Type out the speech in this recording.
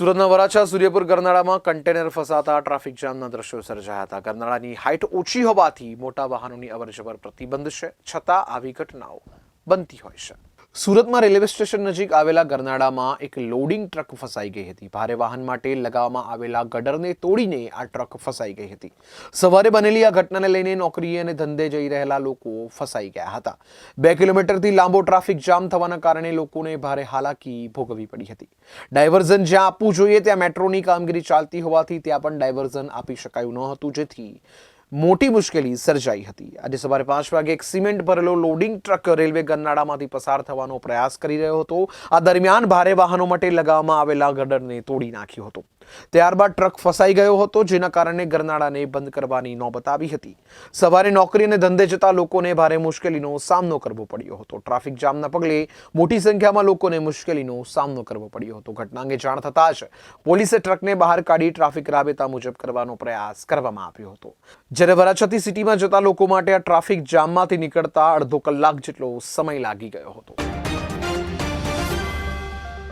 સુરતના વરાછા સૂર્યપુર ગરનાળામાં કન્ટેનર ફસાતા ટ્રાફિક જામના દ્રશ્યો સર્જાયા હતા. ગરનાળાની હાઇટ ઓછી હોવાથી મોટા વાહનોની અવરજવર પ્રતિબંધ છે, છતાં આવી ઘટનાઓ બનતી હોય છે. સુરતમાં રેલવે સ્ટેશન નજીક આવેલા ગરનાળામાં એક લોડિંગ ટ્રક ફસાઈ ગઈ હતી. ભારે વાહન માટે લગાવવામાં આવેલા ગડરને તોડીને આ ટ્રક ફસાઈ ગઈ હતી. સવારે બનેલી આ ઘટનાને લઈને નોકરી અને ધંધે જઈ રહેલા લોકો ફસાઈ ગયા હતા. બે કિલોમીટરથી લાંબો ટ્રાફિક જામ થવાના કારણે લોકોને ભારે હાલાકી ભોગવવી પડી હતી. ડાયવર્ઝન જ્યાં આપવું જોઈએ, ત્યાં મેટ્રોની કામગીરી ચાલતી હોવાથી ત્યાં પણ ડાયવર્ઝન આપી શકાયું ન હતું. જેથી મોટી મુશ્કેલી સર્જાઈ હતી. આજે સવારે પાંચ વાગે એક સિમેન્ટ ભરેલો લોડિંગ ટ્રક રેલવે ગરનાળામાંથી પસાર થવાનો પ્રયાસ કરી રહ્યો હતો. આ દરમિયાન ભારે વાહનો માટે લગાવવામાં આવેલા ગડરને તોડી નાખ્યો હતો. ત્યારબાદ ટ્રક ફસાઈ ગયો હતો, જેના કારણે ગરનાળાને બંધ કરવાની નોબત આવી હતી. સવારે નોકરી અને ધંધે જતા લોકોને ભારે મુશ્કેલીનો સામનો કરવો પડ્યો હતો. ટ્રાફિક જામના પગલે મોટી સંખ્યામાં લોકોને મુશ્કેલીનો સામનો કરવો પડ્યો હતો. ઘટના અંગે જાણ થતાં જ પોલીસે ટ્રકને બહાર કાઢી ટ્રાફિક રાબેતા મુજબ કરવાનો પ્રયાસ કરવામાં આવ્યો હતો. જ્યારે વરાછાથી સિટીમાં જતા લોકો માટે આ ટ્રાફિક જામમાંથી નીકળતા અડધો કલાક જેટલો સમય લાગી ગયો હતો.